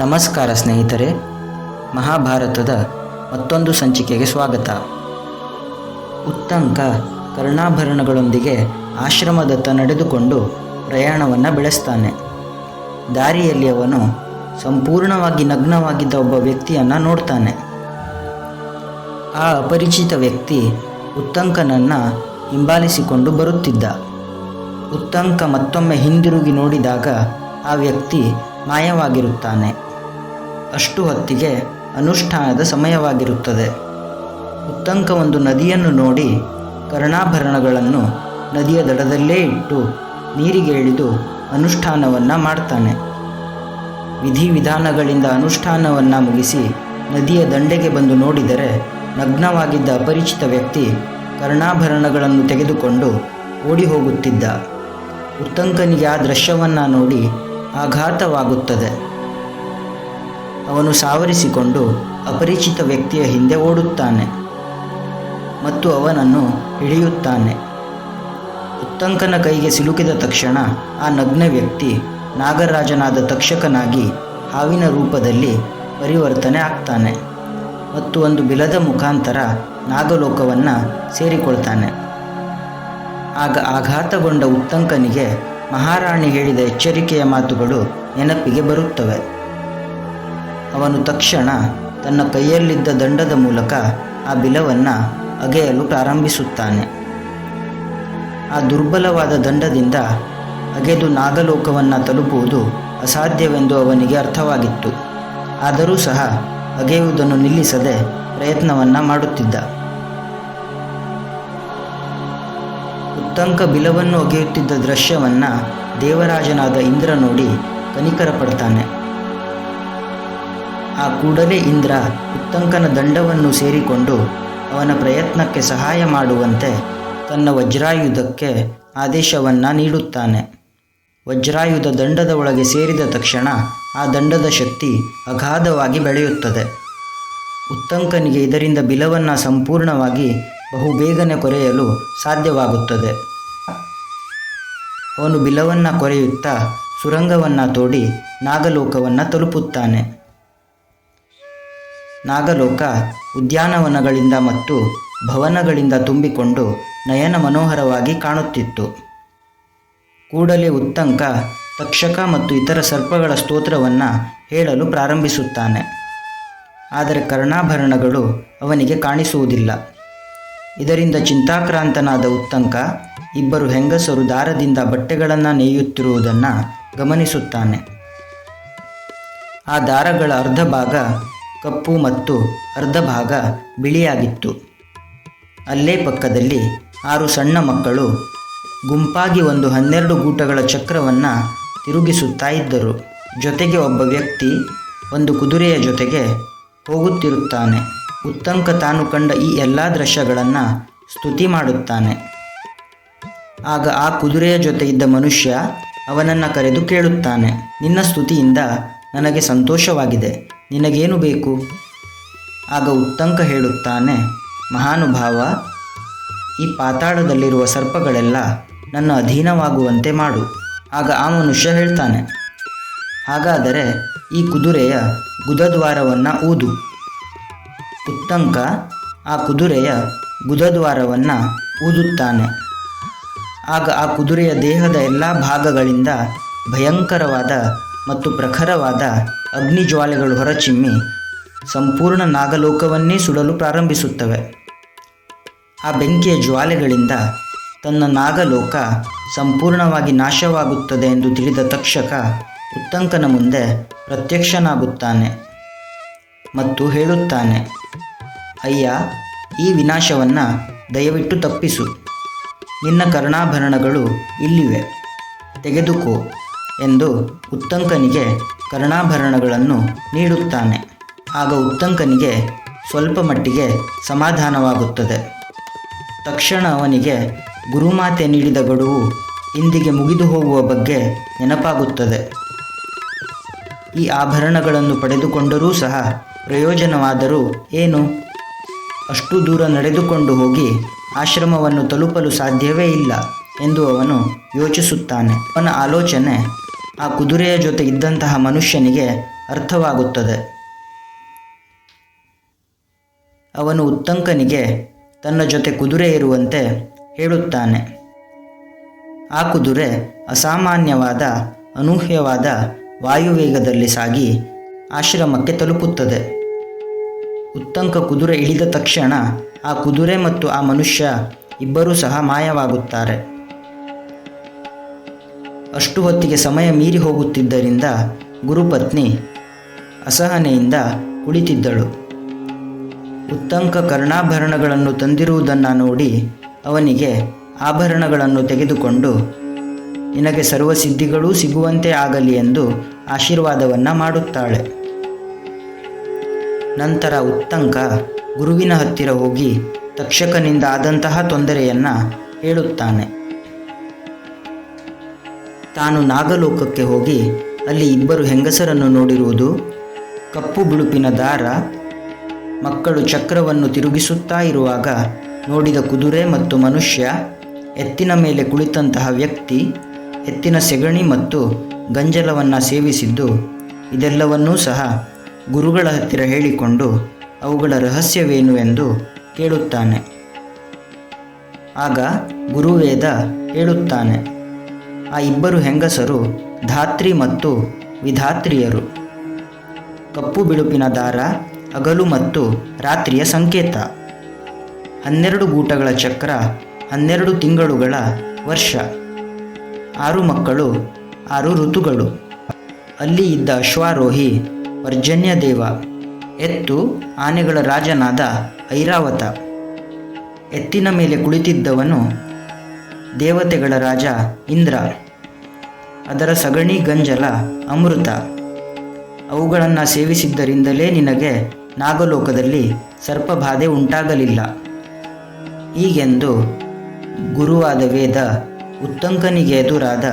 ನಮಸ್ಕಾರ ಸ್ನೇಹಿತರೆ, ಮಹಾಭಾರತದ ಮತ್ತೊಂದು ಸಂಚಿಕೆಗೆ ಸ್ವಾಗತ. ಉತ್ತಂಕ ಕರ್ಣಾಭರಣಗಳೊಂದಿಗೆ ಆಶ್ರಮದತ್ತ ನಡೆದುಕೊಂಡು ಪ್ರಯಾಣವನ್ನು ಬೆಳೆಸ್ತಾನೆ. ದಾರಿಯಲ್ಲಿ ಅವನು ಸಂಪೂರ್ಣವಾಗಿ ನಗ್ನವಾಗಿದ್ದ ಒಬ್ಬ ವ್ಯಕ್ತಿಯನ್ನು ನೋಡ್ತಾನೆ. ಆ ಅಪರಿಚಿತ ವ್ಯಕ್ತಿ ಉತ್ತಂಕನನ್ನು ಹಿಂಬಾಲಿಸಿಕೊಂಡು ಬರುತ್ತಿದ್ದ. ಉತ್ತಂಕ ಮತ್ತೊಮ್ಮೆ ಹಿಂದಿರುಗಿ ನೋಡಿದಾಗ ಆ ವ್ಯಕ್ತಿ ಮಾಯವಾಗಿರುತ್ತಾನೆ. ಅಷ್ಟು ಹೊತ್ತಿಗೆ ಅನುಷ್ಠಾನದ ಸಮಯವಾಗಿರುತ್ತದೆ. ಉತ್ತಂಕ ಒಂದು ನದಿಯನ್ನು ನೋಡಿ ಕರ್ಣಾಭರಣಗಳನ್ನು ನದಿಯ ದಡದಲ್ಲೇ ಇಟ್ಟು ನೀರಿಗೆ ಇಳಿದು ಅನುಷ್ಠಾನವನ್ನು ಮಾಡ್ತಾನೆ. ವಿಧಿವಿಧಾನಗಳಿಂದ ಅನುಷ್ಠಾನವನ್ನು ಮುಗಿಸಿ ನದಿಯ ದಂಡೆಗೆ ಬಂದು ನೋಡಿದರೆ ನಗ್ನವಾಗಿದ್ದ ಅಪರಿಚಿತ ವ್ಯಕ್ತಿ ಕರ್ಣಾಭರಣಗಳನ್ನು ತೆಗೆದುಕೊಂಡು ಓಡಿ ಹೋಗುತ್ತಿದ್ದ. ಉತ್ತಂಕನಿಗೆ ಆ ದೃಶ್ಯವನ್ನು ನೋಡಿ ಆಘಾತವಾಗುತ್ತದೆ. ಅವನು ಸಾವರಿಸಿಕೊಂಡು ಅಪರಿಚಿತ ವ್ಯಕ್ತಿಯ ಹಿಂದೆ ಓಡುತ್ತಾನೆ ಮತ್ತು ಅವನನ್ನು ಹಿಡಿಯುತ್ತಾನೆ. ಉತ್ತಂಕನ ಕೈಗೆ ಸಿಲುಕಿದ ತಕ್ಷಣ ಆ ನಗ್ನ ವ್ಯಕ್ತಿ ನಾಗರಾಜನಾದ ತಕ್ಷಕನಾಗಿ ಹಾವಿನ ರೂಪದಲ್ಲಿ ಪರಿವರ್ತನೆ ಆಗ್ತಾನೆ ಮತ್ತು ಒಂದು ಬಿಲದ ಮುಖಾಂತರ ನಾಗಲೋಕವನ್ನು ಸೇರಿಕೊಳ್ತಾನೆ. ಆಗ ಆಘಾತಗೊಂಡ ಉತ್ತಂಕನಿಗೆ ಮಹಾರಾಣಿ ಹೇಳಿದ ಎಚ್ಚರಿಕೆಯ ಮಾತುಗಳು ನೆನಪಿಗೆ ಬರುತ್ತವೆ. ಅವನು ತಕ್ಷಣ ತನ್ನ ಕೈಯಲ್ಲಿದ್ದ ದಂಡದ ಮೂಲಕ ಆ ಬಿಲವನ್ನು ಅಗೆಯಲು ಪ್ರಾರಂಭಿಸುತ್ತಾನೆ. ಆ ದುರ್ಬಲವಾದ ದಂಡದಿಂದ ಅಗೆದು ನಾಗಲೋಕವನ್ನು ತಲುಪುವುದು ಅಸಾಧ್ಯವೆಂದು ಅವನಿಗೆ ಅರ್ಥವಾಗಿತ್ತು. ಆದರೂ ಸಹ ಅಗೆಯುವುದನ್ನು ನಿಲ್ಲಿಸದೆ ಪ್ರಯತ್ನವನ್ನು ಮಾಡುತ್ತಿದ್ದ. ಉತ್ತಂಕ ಬಿಲವನ್ನು ಅಗೆಯುತ್ತಿದ್ದ ದೃಶ್ಯವನ್ನು ದೇವರಾಜನಾದ ಇಂದ್ರ ನೋಡಿ ಕನಿಕರ ಪಡ್ತಾನೆ ಆ ಕೂಡಲೇ ಇಂದ್ರ ಉತ್ತಂಕನ ದಂಡವನ್ನು ಸೇರಿಕೊಂಡು ಅವನ ಪ್ರಯತ್ನಕ್ಕೆ ಸಹಾಯ ಮಾಡುವಂತೆ ತನ್ನ ವಜ್ರಾಯುಧಕ್ಕೆ ಆದೇಶವನ್ನು ನೀಡುತ್ತಾನೆ. ವಜ್ರಾಯುಧ ದಂಡದ ಒಳಗೆ ಸೇರಿದ ತಕ್ಷಣ ಆ ದಂಡದ ಶಕ್ತಿ ಅಗಾಧವಾಗಿ ಬೆಳೆಯುತ್ತದೆ. ಉತ್ತಂಕನಿಗೆ ಇದರಿಂದ ಬಿಲವನ್ನು ಸಂಪೂರ್ಣವಾಗಿ ಬಹುಬೇಗನೆ ಕೊರೆಯಲು ಸಾಧ್ಯವಾಗುತ್ತದೆ. ಅವನು ಬಿಲವನ್ನು ಕೊರೆಯುತ್ತಾ ಸುರಂಗವನ್ನು ತೋಡಿ ನಾಗಲೋಕವನ್ನು ತಲುಪುತ್ತಾನೆ. ನಾಗಲೋಕ ಉದ್ಯಾನವನಗಳಿಂದ ಮತ್ತು ಭವನಗಳಿಂದ ತುಂಬಿಕೊಂಡು ನಯನ ಮನೋಹರವಾಗಿ ಕಾಣುತ್ತಿತ್ತು. ಕೂಡಲೇ ಉತ್ತಂಕ, ತಕ್ಷಕ ಮತ್ತು ಇತರ ಸರ್ಪಗಳ ಸ್ತೋತ್ರವನ್ನು ಹೇಳಲು ಪ್ರಾರಂಭಿಸುತ್ತಾನೆ. ಆದರೆ ಕರ್ಣಾಭರಣಗಳು ಅವನಿಗೆ ಕಾಣಿಸುವುದಿಲ್ಲ. ಇದರಿಂದ ಚಿಂತಾಕ್ರಾಂತನಾದ ಉತ್ತಂಕ, ಇಬ್ಬರು ಹೆಂಗಸರು ದಾರದಿಂದ ಬಟ್ಟೆಗಳನ್ನು ನೇಯುತ್ತಿರುವುದನ್ನು ಗಮನಿಸುತ್ತಾನೆ. ಆ ದಾರಗಳ ಅರ್ಧ ಭಾಗ ಕಪ್ಪು ಮತ್ತು ಅರ್ಧ ಭಾಗ ಬಿಳಿಯಾಗಿತ್ತು. ಅಲ್ಲೇ ಪಕ್ಕದಲ್ಲಿ ಆರು ಸಣ್ಣ ಮಕ್ಕಳು ಗುಂಪಾಗಿ ಒಂದು ಹನ್ನೆರಡು ಗೂಟಗಳ ಚಕ್ರವನ್ನು ತಿರುಗಿಸುತ್ತಾ ಇದ್ದರು. ಜೊತೆಗೆ ಒಬ್ಬ ವ್ಯಕ್ತಿ ಒಂದು ಕುದುರೆಯ ಜೊತೆಗೆ ಹೋಗುತ್ತಿರುತ್ತಾನೆ. ಉತ್ತಂಕ ತಾನು ಕಂಡ ಈ ಎಲ್ಲ ದೃಶ್ಯಗಳನ್ನು ಸ್ತುತಿ ಮಾಡುತ್ತಾನೆ. ಆಗ ಆ ಕುದುರೆಯ ಜೊತೆ ಇದ್ದ ಮನುಷ್ಯ ಅವನನ್ನು ಕರೆದು ಕೇಳುತ್ತಾನೆ, ನಿನ್ನ ಸ್ತುತಿಯಿಂದ ನನಗೆ ಸಂತೋಷವಾಗಿದೆ. ನಿನಗೇನು ಬೇಕು? ಆಗ ಉತ್ತಂಕ ಹೇಳುತ್ತಾನೆ, ಮಹಾನುಭಾವ, ಈ ಪಾತಾಳದಲ್ಲಿರುವ ಸರ್ಪಗಳೆಲ್ಲ ನನ್ನ ಅಧೀನವಾಗುವಂತೆ ಮಾಡು. ಆಗ ಆ ಮನುಷ್ಯ ಹೇಳ್ತಾನೆ, ಹಾಗಾದರೆ ಈ ಕುದುರೆಯ ಗುದದ್ವಾರವನ್ನು ಊದು. ಉತ್ತಂಕ ಆ ಕುದುರೆಯ ಗುದದ್ವಾರವನ್ನು ಊದುತ್ತಾನೆ. ಆಗ ಆ ಕುದುರೆಯ ದೇಹದ ಎಲ್ಲ ಭಾಗಗಳಿಂದ ಭಯಂಕರವಾದ ಮತ್ತು ಪ್ರಖರವಾದ ಅಗ್ನಿಜ್ವಾಲೆಗಳು ಹೊರಚಿಮ್ಮಿ ಸಂಪೂರ್ಣ ನಾಗಲೋಕವನ್ನೇ ಸುಡಲು ಪ್ರಾರಂಭಿಸುತ್ತವೆ. ಆ ಬೆಂಕಿಯ ಜ್ವಾಲೆಗಳಿಂದ ತನ್ನ ನಾಗಲೋಕ ಸಂಪೂರ್ಣವಾಗಿ ನಾಶವಾಗುತ್ತದೆ ಎಂದು ತಿಳಿದ ತಕ್ಷಕ ಉತ್ತಂಕನ ಮುಂದೆ ಪ್ರತ್ಯಕ್ಷನಾಗುತ್ತಾನೆ ಮತ್ತು ಹೇಳುತ್ತಾನೆ, ಅಯ್ಯ, ಈ ವಿನಾಶವನ್ನು ದಯವಿಟ್ಟು ತಪ್ಪಿಸು. ನಿನ್ನ ಕರ್ಣಾಭರಣಗಳು ಇಲ್ಲಿವೆ. ತೆಗೆದುಕೋ. ಎಂದು ಉತ್ತಂಕನಿಗೆ ಕರ್ಣಾಭರಣಗಳನ್ನು ನೀಡುತ್ತಾನೆ. ಆಗ ಉತ್ತಂಕನಿಗೆ ಸ್ವಲ್ಪ ಮಟ್ಟಿಗೆ ಸಮಾಧಾನವಾಗುತ್ತದೆ. ತಕ್ಷಣ ಅವನಿಗೆ ಗುರುಮಾತೆ ನೀಡಿದ ಗಡುವು ಇಂದಿಗೆ ಮುಗಿದು ಹೋಗುವ ಬಗ್ಗೆ ನೆನಪಾಗುತ್ತದೆ. ಈ ಆಭರಣಗಳನ್ನು ಪಡೆದುಕೊಂಡರೂ ಸಹ ಪ್ರಯೋಜನವಾದರೂ ಏನು? ಅಷ್ಟು ದೂರ ನಡೆದುಕೊಂಡು ಹೋಗಿ ಆಶ್ರಮವನ್ನು ತಲುಪಲು ಸಾಧ್ಯವೇ ಇಲ್ಲ ಎಂದು ಅವನು ಯೋಚಿಸುತ್ತಾನೆ. ಅವನ ಆಲೋಚನೆ ಆ ಕುದುರೆಯ ಜೊತೆ ಇದ್ದಂತಹ ಮನುಷ್ಯನಿಗೆ ಅರ್ಥವಾಗುತ್ತದೆ. ಅವನು ಉತ್ತಂಕನಿಗೆ ತನ್ನ ಜೊತೆ ಕುದುರೆ ಇರುವಂತೆ ಹೇಳುತ್ತಾನೆ. ಆ ಕುದುರೆ ಅಸಾಮಾನ್ಯವಾದ, ಅನೂಹ್ಯವಾದ ವಾಯುವೇಗದಲ್ಲಿ ಸಾಗಿ ಆಶ್ರಮಕ್ಕೆ ತಲುಪುತ್ತದೆ. ಉತ್ತಂಕ ಕುದುರೆ ಇಳಿದ ತಕ್ಷಣ ಆ ಕುದುರೆ ಮತ್ತು ಆ ಮನುಷ್ಯ ಇಬ್ಬರೂ ಸಹ ಮಾಯವಾಗುತ್ತಾರೆ. ಅಷ್ಟು ಹೊತ್ತಿಗೆ ಸಮಯ ಮೀರಿ ಹೋಗುತ್ತಿದ್ದರಿಂದ ಗುರುಪತ್ನಿ ಅಸಹನೆಯಿಂದ ಕುಳಿತಿದ್ದಳು. ಉತ್ತಂಕ ಕರ್ಣಾಭರಣಗಳನ್ನು ತಂದಿರುವುದನ್ನು ನೋಡಿ ಅವನಿಗೆ ಆಭರಣಗಳನ್ನು ತೆಗೆದುಕೊಂಡು, ನಿನಗೆ ಸರ್ವಸಿದ್ಧಿಗಳೂ ಸಿಗುವಂತೆ ಆಗಲಿ ಎಂದು ಆಶೀರ್ವಾದವನ್ನು ಮಾಡುತ್ತಾಳೆ. ನಂತರ ಉತ್ತಂಕ ಗುರುವಿನ ಹತ್ತಿರ ಹೋಗಿ ತಕ್ಷಕನಿಂದ ಆದಂತಹ ತೊಂದರೆಯನ್ನು ಹೇಳುತ್ತಾನೆ. ತಾನು ನಾಗಲೋಕಕ್ಕೆ ಹೋಗಿ ಅಲ್ಲಿ ಇಬ್ಬರು ಹೆಂಗಸರನ್ನು ನೋಡಿರುವುದು. ಕಪ್ಪು ಬಿಳುಪಿನ ದಾರ, ಮಕ್ಕಳು ಚಕ್ರವನ್ನು ತಿರುಗಿಸುತ್ತಾ ಇರುವಾಗ ನೋಡಿದ ಕುದುರೆ ಮತ್ತು ಮನುಷ್ಯ, ಎತ್ತಿನ ಮೇಲೆ ಕುಳಿತಂತಹ ವ್ಯಕ್ತಿ, ಎತ್ತಿನ ಸೆಗಣಿ ಮತ್ತು ಗಂಜಲವನ್ನು ಸೇವಿಸಿದ್ದು. ಇದೆಲ್ಲವನ್ನೂ ಸಹ ಗುರುಗಳ ಹತ್ತಿರ ಹೇಳಿಕೊಂಡು ಅವುಗಳ ರಹಸ್ಯವೇನು ಎಂದು ಕೇಳುತ್ತಾನೆ. ಆಗ ಗುರುವೇದ ಹೇಳುತ್ತಾನೆ ಆ ಇಬ್ಬರು ಹೆಂಗಸರು ಧಾತ್ರಿ ಮತ್ತು ವಿಧಾತ್ರಿಯರು. ಕಪ್ಪು ಬಿಳುಪಿನ ದಾರ, ಹಗಲು ಮತ್ತು ರಾತ್ರಿಯ ಸಂಕೇತ. ಹನ್ನೆರಡು ಗೂಟಗಳ ಚಕ್ರ, ಹನ್ನೆರಡು ತಿಂಗಳುಗಳ ವರ್ಷ. ಆರು ಮಕ್ಕಳು, ಆರು ಋತುಗಳು. ಅಲ್ಲಿ ಇದ್ದ ಅಶ್ವಾರೋಹಿ ಪರ್ಜನ್ಯ ದೇವ. ಎತ್ತು ಆನೆಗಳ ರಾಜನಾದ ಐರಾವತ. ಎತ್ತಿನ ಮೇಲೆ ಕುಳಿತಿದ್ದವನು ದೇವತೆಗಳ ರಾಜ ಇಂದ್ರ, ಅದರ ಸಗಣಿ ಗಂಜಲ ಅಮೃತ. ಅವುಗಳನ್ನು ಸೇವಿಸಿದ್ದರಿಂದಲೇ ನಿನಗೆ ನಾಗಲೋಕದಲ್ಲಿ ಸರ್ಪಬಾಧೆ ಉಂಟಾಗಲಿಲ್ಲ. ಹೀಗೆಂದು ಗುರುವಾದ ವೇದ ಉತ್ತಂಕನಿಗೆ ಎದುರಾದ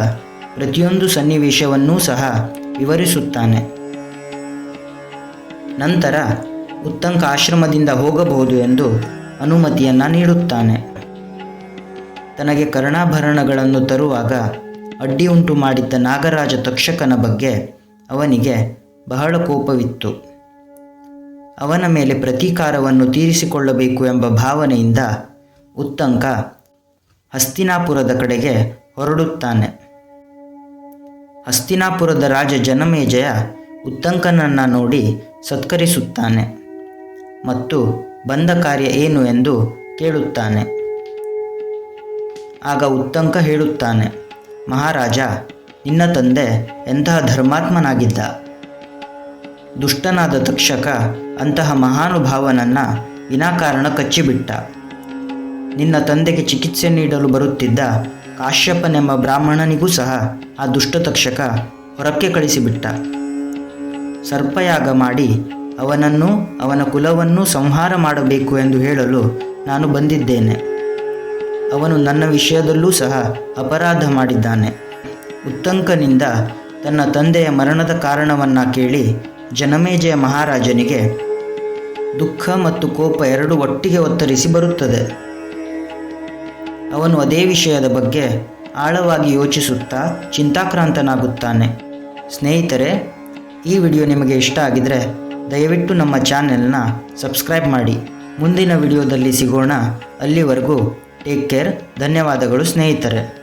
ಪ್ರತಿಯೊಂದು ಸನ್ನಿವೇಶವನ್ನೂ ಸಹ ವಿವರಿಸುತ್ತಾನೆ. ನಂತರ ಉತ್ತಂಕ ಆಶ್ರಮದಿಂದ ಹೋಗಬಹುದು ಎಂದು ಅನುಮತಿಯನ್ನು ನೀಡುತ್ತಾನೆ. ತನಗೆ ಕರ್ಣಾಭರಣಗಳನ್ನು ತರುವಾಗ ಅಡ್ಡಿಯುಂಟು ಮಾಡಿದ್ದ ನಾಗರಾಜ ತಕ್ಷಕನ ಬಗ್ಗೆ ಅವನಿಗೆ ಬಹಳ ಕೋಪವಿತ್ತು. ಅವನ ಮೇಲೆ ಪ್ರತೀಕಾರವನ್ನು ತೀರಿಸಿಕೊಳ್ಳಬೇಕು ಎಂಬ ಭಾವನೆಯಿಂದ ಉತ್ತಂಕ ಹಸ್ತಿನಾಪುರದ ಕಡೆಗೆ ಹೊರಡುತ್ತಾನೆ. ಹಸ್ತಿನಾಪುರದ ರಾಜ ಜನಮೇಜಯ ಉತ್ತಂಕನನ್ನು ನೋಡಿ ಸತ್ಕರಿಸುತ್ತಾನೆ ಮತ್ತು ಬಂದ ಕಾರ್ಯ ಏನು ಎಂದು ಕೇಳುತ್ತಾನೆ. ಆಗ ಉತ್ತಂಕ ಹೇಳುತ್ತಾನೆ, ಮಹಾರಾಜ, ನಿನ್ನ ತಂದೆ ಎಂತಹ ಧರ್ಮಾತ್ಮನಾಗಿದ್ದ? ದುಷ್ಟನಾದ ತಕ್ಷಕ ಅಂತಹ ಮಹಾನುಭಾವನನ್ನು ವಿನಾಕಾರಣ ಕಚ್ಚಿಬಿಟ್ಟ. ನಿನ್ನ ತಂದೆಗೆ ಚಿಕಿತ್ಸೆ ನೀಡಲು ಬರುತ್ತಿದ್ದ ಕಾಶ್ಯಪನೆಂಬ ಬ್ರಾಹ್ಮಣನಿಗೂ ಸಹ ಆ ದುಷ್ಟ ತಕ್ಷಕ ಹೊರಕ್ಕೆ ಕಳಿಸಿಬಿಟ್ಟ. ಸರ್ಪಯಾಗ ಮಾಡಿ ಅವನನ್ನು, ಅವನ ಕುಲವನ್ನು ಸಂಹಾರ ಮಾಡಬೇಕು ಎಂದು ಹೇಳಲು ನಾನು ಬಂದಿದ್ದೇನೆ. ಅವನು ನನ್ನ ವಿಷಯದಲ್ಲೂ ಸಹ ಅಪರಾಧ ಮಾಡಿದ್ದಾನೆ. ಉತ್ತಂಕನಿಂದ ತನ್ನ ತಂದೆಯ ಮರಣದ ಕಾರಣವನ್ನು ಕೇಳಿ ಜನಮೇಜಯ ಮಹಾರಾಜನಿಗೆ ದುಃಖ ಮತ್ತು ಕೋಪ ಎರಡು ಒಟ್ಟಿಗೆ ಒತ್ತರಿಸಿ ಬರುತ್ತದೆ. ಅವನು ಅದೇ ವಿಷಯದ ಬಗ್ಗೆ ಆಳವಾಗಿ ಯೋಚಿಸುತ್ತಾ ಚಿಂತಾಕ್ರಾಂತನಾಗುತ್ತಾನೆ. ಸ್ನೇಹಿತರೆ, ಈ ವಿಡಿಯೋ ನಿಮಗೆ ಇಷ್ಟ ಆಗಿದರೆ ದಯವಿಟ್ಟು ನಮ್ಮ ಚಾನೆಲ್ನ ಸಬ್ಸ್ಕ್ರೈಬ್ ಮಾಡಿ. ಮುಂದಿನ ವಿಡಿಯೋದಲ್ಲಿ ಸಿಗೋಣ. ಅಲ್ಲಿವರೆಗೂ ಟೇಕ್ ಕೇರ್. ಧನ್ಯವಾದಗಳು ಸ್ನೇಹಿತರೆ.